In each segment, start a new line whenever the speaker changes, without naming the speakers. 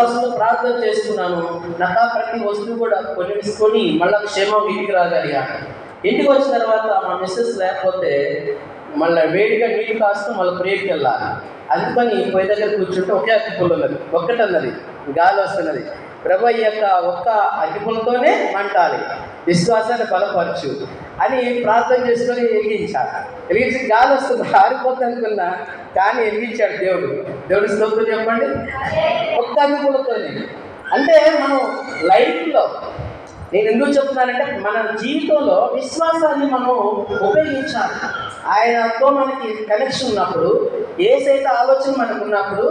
విశ్వాసంతో ప్రార్థన చేస్తున్నాను. నాకు ప్రతి వస్తువు కూడా కొనిసుకొని మళ్ళీ క్షేమం ఇంటికి రాగలిగా. ఇంటికి వచ్చిన తర్వాత మా మిస్సెస్ లేకపోతే మళ్ళీ వేడిగా నీళ్ళు కాస్తూ మళ్ళీ ప్రేయర్కి వెళ్ళాలి. అందుకని పొయ్యి దగ్గర కూర్చుంటే ఒకే అగ్గిపుల్ల ఉన్నది. ఒక్కటి అన్నది గాలి వస్తున్నది. ప్రభు యొక్క ఒక్క అగ్గిపుల్లతోనే మంటాలి. విశ్వాసాన్ని బలపరచు అని ప్రార్థన చేసుకొని వెలిగించాలి వెలిగించి గాలి వస్తుంది. ఆరిపోతుంది అనుకున్నా కానీ వెలిగించాడు దేవుడు. దేవుడు స్తోత్రం చెప్పండి? ఒక్క అనుకూలతోనే అంటే మనం లైఫ్లో నేను ఎందుకు చెప్తున్నానంటే మన జీవితంలో విశ్వాసాన్ని మనం ఉపయోగించాలి. ఆయనతో మనకి కనెక్షన్ ఉన్నప్పుడు ఏ సైత ఆలోచన మనకు ఉన్నప్పుడు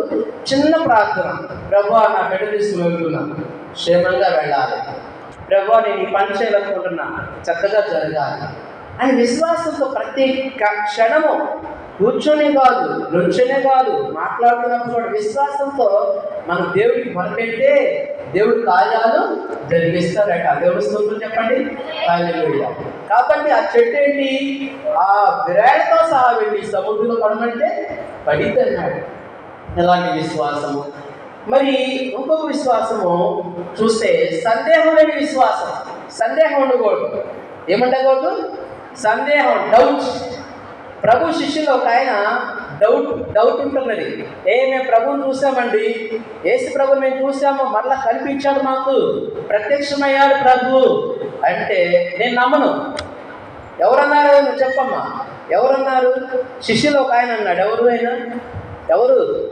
చిన్న ప్రార్థన. ప్రభు నా బిడ్డ తీసుకుని వెళ్తున్నాను క్షేమంగా వెళ్ళాలి. ప్రభు నేను ఈ పని చేయాలనుకుంటున్నా. చక్కగా జరగాలి. అని విశ్వాసంతో ప్రతి క్షణము కూర్చొనే కాదు నుంచొనే కాదు మాట్లాడుతున్నప్పుడు కూడా విశ్వాసంతో మనం దేవుడికి మొదలుపెట్టే దేవుడి కార్యాలు జరిగిస్తారట. దేవుడి స్తోత్రం చెప్పండి. కాబట్టి ఆ చెట్టు ఏంటి? ఆ విరాడతో సహా వెళ్ళి సముద్రంలో పడమంటే పడిద్దన్నాడు. ఎలాంటి విశ్వాసము? మరి ఇంకొక విశ్వాసము చూస్తే సందేహం లేని విశ్వాసం. సందేహం ఉండకూడదు. ఏముండకూడదు? సందేహం డౌట్ ప్రభు శిష్యులు ఒక ఆయన డౌట్ డౌట్ ఉంటున్నది. ఏ మేము ప్రభుని చూసామండి. ఏసు ప్రభు మేము చూసాము. మరలా కనిపించాడు మాకు. ప్రత్యక్షమయ్యాడు ప్రభు. అంటే నేను నమ్మను. ఎవరన్నారు నువ్వు చెప్పమ్మా. ఎవరన్నారు? శిష్యులు ఒక ఆయన అన్నాడు. ఎవరు అయినా ఎవరు?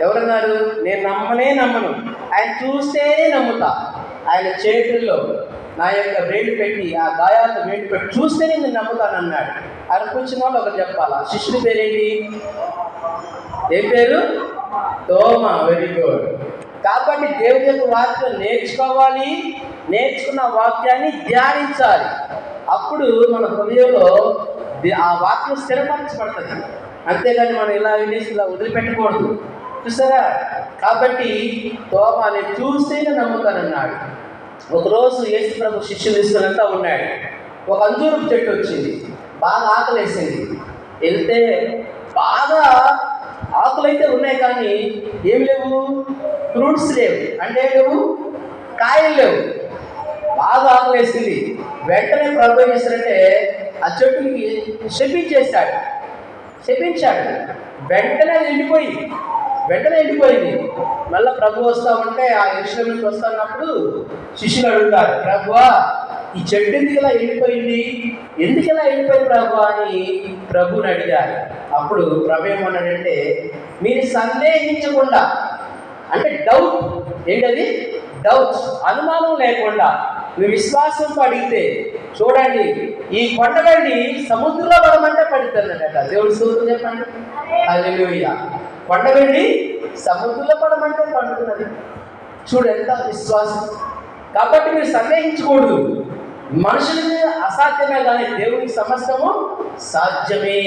ఎవరన్నారు నేను నమ్మనే నమ్మను. ఆయన చూస్తేనే నమ్ముతా. ఆయన చేతుల్లో నా యొక్క వేడి పెట్టి ఆ గాయాలను వేడి పెట్టి చూస్తేనే నేను నమ్ముతానన్నాడు. ఆయన కూర్చున్న వాళ్ళు ఒకరు చెప్పాలా? శిష్యుడి పేరేంటి? ఏం పేరు? తోమ. వెరీ గుడ్ కాబట్టి దేవుడి యొక్క వాక్యం నేర్చుకోవాలి. నేర్చుకున్న వాక్యాన్ని ధ్యానించాలి. అప్పుడు మన హృదయంలో ఆ వాక్యం స్థిరపరచబడుతుంది. అంతేగాని మనం ఇలా వినేసి ఇలా వదిలిపెట్టకూడదు. చూసారా కాబట్టి తోమాని చూస్తేనే నమ్ముతానన్నాడు. ఒకరోజు యేసు ప్రభు శిష్యులు తీసుకునంతా ఉన్నాడు. ఒక అంజూరపు చెట్టు వచ్చింది. బాగా ఆకలేసింది. వెళ్తే బాగా ఆకులైతే ఉన్నాయి కానీ ఏం లేవు? ఫ్రూట్స్ లేవు. అంటే లేవు? కాయలు లేవు. బాగా ఆకలేసింది. వెంటనే ప్రభు ఏం చేశారంటే ఆ చెట్టుకి శపించేశాడు. శపించాడు. వెంటనే అది వెంటనే ఎండిపోయింది మళ్ళీ ప్రభు వస్తా ఉంటే ఆ నుంచి వస్తున్నప్పుడు శిష్యులు అడుగుతారు ప్రభువా ఈ చెట్టు ఎందుకు ఇలా ఎండిపోయింది? ఎందుకు ఇలా ఎండిపోయింది ప్రభు? అని ప్రభుని అడిగారు. అప్పుడు ప్రభు ఏమన్నాడంటే మీరు సందేహించకుండా అంటే డౌట్ ఏంటది? డౌట్ అనుమానం లేకుండా మీ విశ్వాసంతో అడిగితే చూడండి ఈ కొండగండి సముద్రంలో పడమంటే పడుతుందట. దేవుడి సూత్రం చెప్పండి. పండగండి? కొండగండి సముద్రంలో పడమంటే పడుతున్నది. చూడు ఎంత విశ్వాసం. కాబట్టి మీరు సందేహించకూడదు. మనుషులకి అసాధ్యమే కానీ దేవునికి సమస్తము సాధ్యమే.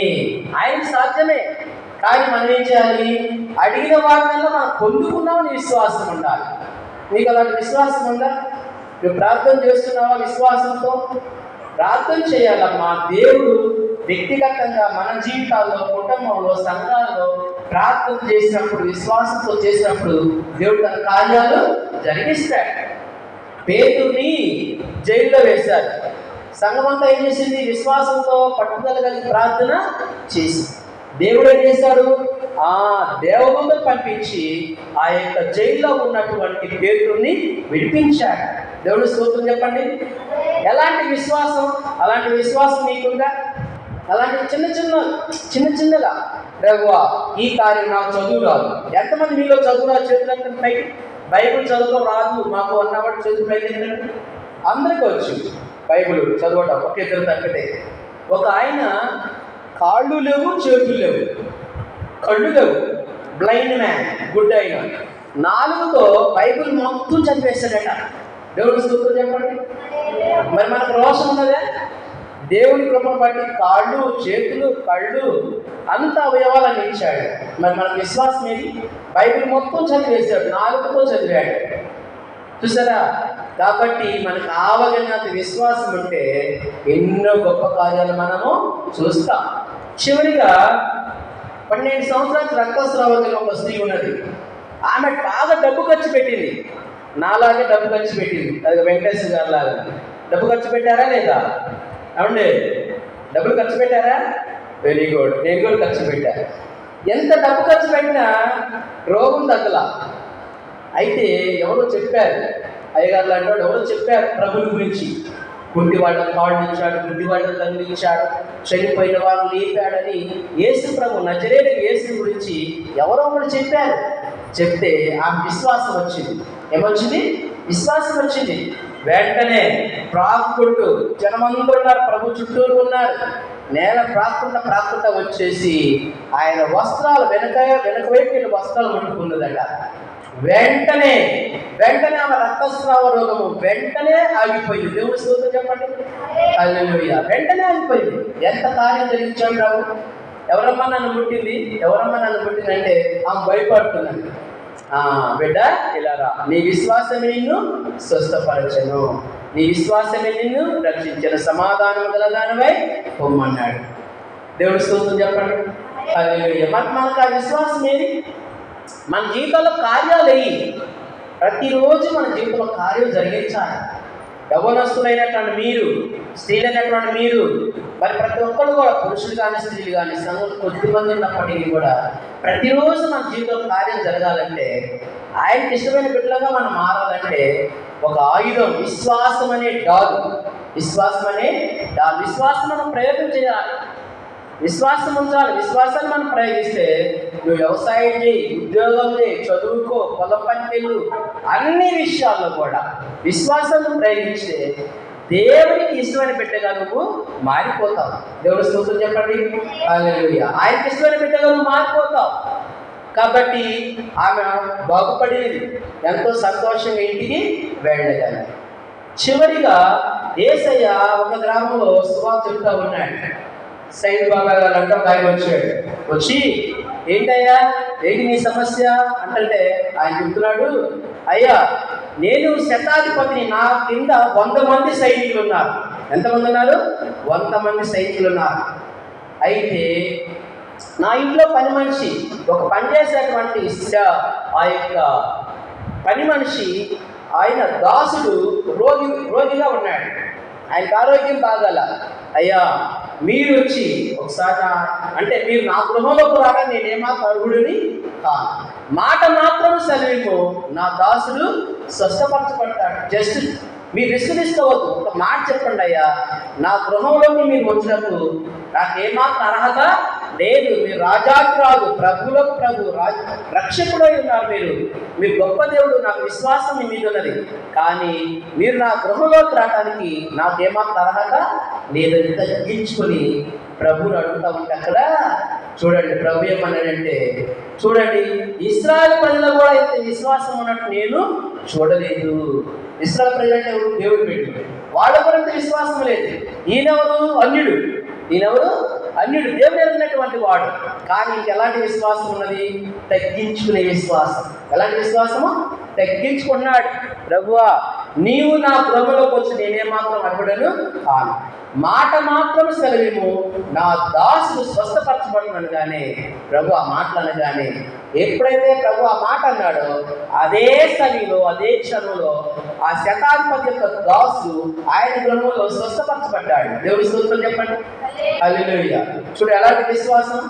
ఆయన సాధ్యమే. కానీ మనం ఏం చేయాలి? అడిగిన వాటిల్లో మనం పొందుకున్నామని విశ్వాసం ఉండాలి. నీకు అలాంటి విశ్వాసం ఉందా? నువ్వు ప్రార్థన చేస్తున్నావా విశ్వాసంతో? ప్రార్థన చేయాలమ్మా. దేవుడు వ్యక్తిగతంగా మన జీవితాల్లో కుటుంబంలో సంఘాల్లో ప్రార్థన చేసినప్పుడు విశ్వాసంతో చేసినప్పుడు దేవుడు తన కార్యాలు జరిగిస్తాడు. పేరుని జైల్లో వేశారు. సంఘమంతా ఏం చేసింది? విశ్వాసంతో పట్టుదల కలిగి ప్రార్థన చేసి దేవుడు ఏం చేశాడు? ఆ దేవదూతను పంపించి ఆ యొక్క జైల్లో ఉన్నటువంటి పేరుని విడిపించాడు. దేవుడు స్తోత్రం చెప్పండి. ఎలాంటి విశ్వాసం? అలాంటి విశ్వాసం మీకుందా అలాంటి చిన్న చిన్న చిన్న చిన్నగా రేవా ఈ కార్యం నాకు చదువు రాదు. ఎంతమంది మీలో చదువు రాదు చేతులు పైకి? బైబుల్ చదువు రాదు మాకు అన్నవాడు చదువు పైకి ఎత్తండి. అందరికీ వచ్చు. బైబుల్ చదవటం ఒక ఇద్దరు తగ్గటే. ఒక ఆయన కాళ్ళు లేవు చేతులు లేవు. కళ్ళు లేవు. బ్లైండ్ మ్యాన్ గుడ్ అయిన నాలుగుతో బైబుల్ మొత్తం చదివేస్తాడట. దేవుడు స్తోత్రం చెప్పండి. మరి మనకు రోషం ఉన్నదే? దేవుని కృప బట్టి కాళ్ళు చేతులు కళ్ళు అంత అవయవాలను ఇచ్చాడు మరి మన విశ్వాసం ఏది? బైబిల్ మొత్తం చదివేశాడు నాలుగుతో చదివాడు. చూసారా? కాబట్టి మనకు ఆవగినంత విశ్వాసం ఉంటే ఎన్నో గొప్ప కార్యాలు మనము చూస్తాం. చివరిగా పన్నెండు సంవత్సరాలు రక్తస్రావం ఒక స్త్రీ ఉన్నది. ఆమె బాగా డబ్బు ఖర్చు పెట్టింది. నాలాగే డబ్బు ఖర్చు పెట్టింది. అది వెంకటేశ్వర గారు లాగా. డబ్బు ఖర్చు పెట్టారా లేదా? అవునండి డబ్బులు ఖర్చు పెట్టారా? వెరీ గుడ్ నేను కూడా ఖర్చు పెట్టా. ఎంత డబ్బు ఖర్చు పెట్టినా రోగం తగ్గల. అయితే ఎవరో చెప్పారు. అయ్యగారు లాంటి వాడు ఎవరో చెప్పారు ప్రభుల గురించి. గుడ్డి వాళ్ళని కాళ్ళు ఇచ్చాడు గుడ్డి వాళ్ళని తగిలించాడు చనిపోయిన వాళ్ళు లేపాడని యేసు ప్రభు నజరేడు యేసు గురించి ఎవరో ఒకరు చెప్పారు. చెప్తే ఆ విశ్వాసం వచ్చింది. ఏమొచ్చింది? విశ్వాసం వచ్చింది. వెంటనే ప్రాక్కుంటూ జనమందరూ ఉన్నారు ప్రభు చుట్టూరు ఉన్నారు. నేల ప్రాక్కుండా ప్రాక్కుండా వచ్చేసి ఆయన వస్త్రాలు వెనక వెనక వైపు వస్త్రాలు ముట్టుకున్నదట. వెంటనే వెంటనే ఆమె రక్తస్రావ రోగము వెంటనే ఆగిపోయింది. దేవుడు స్తోత్రం చెప్పండి. వెంటనే ఆగిపోయింది. ఎంత కార్యం జరిగించాడు రావు? ఎవరమ్మా నన్ను పుట్టింది ఎవరమ్మా నన్ను పుట్టింది అంటే ఆమె భయపడుతున్నాను బిడ్డ ఇలా రా. నీ విశ్వాసమే నిన్ను స్వస్థపరచను. నీ విశ్వాసమే నిన్ను రక్షించను. సమాధానం గలదానివై పొమ్మన్నాడు. దేవుడు స్తోత్రం చెప్పండి. హల్లెలూయా. మరి మనకు ఆ విశ్వాసం ఏది? మన జీవితంలో కార్యాలు అయ్యి ప్రతిరోజు మన జీవితంలో కార్యం జరిగించాలి. యవనస్తులైనటువంటి మీరు స్త్రీలైనటువంటి మీరు మరి ప్రతి ఒక్కరు కూడా పురుషులు కానీ స్త్రీలు కానీ సంఘం కొద్ది మంది ఉన్నప్పటికీ కూడా ప్రతిరోజు మన జీవితంలో కార్యం జరగాలంటే ఆయనకి ఇష్టమైన బిడ్డలుగా మనం మారాలంటే ఒక ఆయుధం విశ్వాసం అనే డాగ్ విశ్వాసం అనే డాగ్ విశ్వాసం మనం ప్రయోగం చేయాలి. విశ్వాసం ఉంచాలి. విశ్వాసాన్ని మనం ప్రయోగిస్తే నువ్వు వ్యవసాయం చేయి ఉద్యోగం చేయి చదువుకో పొలం పని అన్ని విషయాల్లో కూడా విశ్వాసాన్ని ప్రయోగిస్తే దేవునికి ఇష్టమైన బిడ్డగా నువ్వు మారిపోతావు. దేవుడు స్తోత్రం చెప్పండి? ఆయనకి ఇష్టమైన బిడ్డగా నువ్వు మారిపోతావు. కాబట్టి ఆమె బాగుపడేది ఎంతో సంతోషంగా ఇంటికి వెళ్ళగలి చివరిగా ఏసయ్య ఒక గ్రామంలో సువార్త చెప్తా ఉన్నాడు. సైడ్ బాబా గారు అంటే వచ్చాడు వచ్చి ఏంటయ్యా? ఏంటి నీ సమస్య? అంటే ఆయన చెప్తున్నాడు అయ్యా నేను శతాధిపతిని నా కింద వంద మంది సైనికులు ఉన్నారు. ఎంతమంది ఉన్నారు? వంద మంది సైనికులు ఉన్నారు. అయితే నా ఇంట్లో పని మనిషి ఒక పని చేసేటువంటి శ- ఆ యొక్క పని మనిషి ఆయన దాసుడు రోగి రోగిగా ఉన్నాడు. ఆయనకు ఆరోగ్యం బాగాల. అయ్యా మీరు వచ్చి ఒకసారి అంటే మీరు నా గృహంలోకి రాగా నేనేమా అర్హుడిని కాను మాట మాత్రం సెలవిపో నా దాసుడు స్వస్థపరచబడతాడు జస్ట్ మీరు విస్మరిస్తవద్దు ఒక మాట చెప్పండి అయ్యా. నా గృహంలోకి మీరు వచ్చినప్పుడు నాకు ఏమాత్రం అర్హత లేదు మీరు రాజాకి రాదు ప్రభులకు ప్రభు రాజ రక్షకుడై ఉన్నారు మీరు. మీ గొప్ప దేవుడు నాకు విశ్వాసం మీ మీద ఉన్నది. కానీ మీరు నా గృహంలోకి రావడానికి నాకేమా తరహత లేదని తగ్గించుకొని ప్రభుని అడుగుతా ఉంటే అక్కడ చూడండి ప్రభు ఏమన్నాడంటే చూడండి ఇస్రాయల్ ప్రజలు కూడా ఇంత విశ్వాసం ఉన్నట్టు నేను చూడలేదు. ఇస్రాయల్ ప్రజలంటే ఎవరు? దేవుడు పెట్టి వాళ్ళ కూడా విశ్వాసం లేదు. ఈయనెవరు? అన్యుడు. ఈయనెవరు? అన్యుడు దేవుడు ఎరిగినటువంటి వాడు. కానీ ఇంక ఎలాంటి విశ్వాసం ఉన్నది? తగ్గించుకునే విశ్వాసం. ఎలాంటి విశ్వాసము? తగ్గించుకున్నాడు. ప్రభువా నీవు నా ప్రభులోకి వచ్చి నేనే మాత్రం అర్హుడను? కాను. మాట మాత్రం సెలవిము నా దాసుడు స్వస్థపరచబడినను కానీ ప్రభు ఆ మాటలు అనగానే ఎప్పుడైతే ప్రభు ఆ మాట అన్నాడో అదే సరిలో అదే క్షణంలో ఆ శతాధిపతి యొక్క దాసుడు ఆయన గృహంలో స్వస్థపరచబడ్డాడు. దేవుడి స్తోత్రం చెప్పండి. హల్లెలూయా. చూడు ఎలాంటి విశ్వాసం?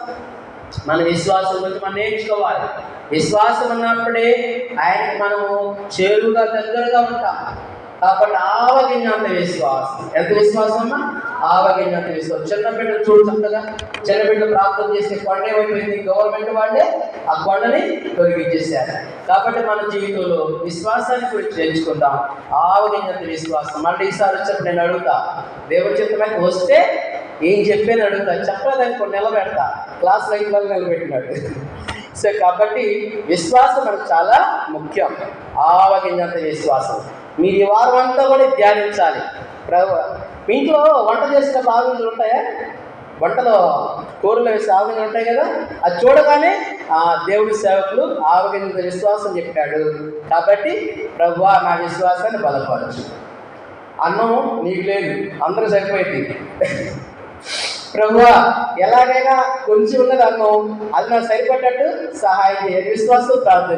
మన విశ్వాసం గురించి మనం నేర్చుకోవాలి. విశ్వాసం ఉన్నప్పుడే ఆయనకి మనము చేరుగా దగ్గరగా ఉంటాం. కాబట్టి ఆవగిన్నంత విశ్వాసం. ఎంత విశ్వాసం అమ్మా? ఆవగిన్నంత విశ్వాసం చిన్న బిడ్డలు చూడు చక్కగా చిన్న బిడ్డలు ప్రార్థన చేసే కొండ ఏమైపోయింది? గవర్నమెంట్ వాళ్ళే ఆ కొండని తొలగించేశారు. కాబట్టి మన జీవితంలో విశ్వాసాన్ని గురించి నేర్చుకుందాం ఆవగిన్నంత విశ్వాసం. మళ్ళీ ఈసారి వచ్చినప్పుడు నేను అడుగుతా. దేవుడి చిత్తమైతే వస్తే ఏం చెప్పాను అడుగుతా? చెప్పలేదని కొన్ని నిలబెడతా. క్లాస్ లైన్ వల్ల నిలబెట్టినాడు. సో కాబట్టి విశ్వాసం మనకు చాలా ముఖ్యం. ఆవగింజంత విశ్వాసం. మీరు ఈ వారం అంతా కూడా ధ్యానించాలి. మీ ఇంట్లో వంట చేసిన బాగుంజలు ఉంటాయా? వంటలో కూరలు వేసే ఆవగింజలు ఉంటాయి కదా? అది చూడగానే ఆ దేవుడి సేవకులు ఆవగింజ విశ్వాసం చెప్పాడు. కాబట్టి ప్రభు నా విశ్వాసాన్ని బలపరచు. అన్నం నీకు లేదు. అందరూ సరిపోయింది. ప్రభువా ఎలాగైనా కొంచెం ఉన్నది అన్నం అది నాకు సరిపడ్డట్టు సహాయం చేయ విశ్వాసం ప్రార్థన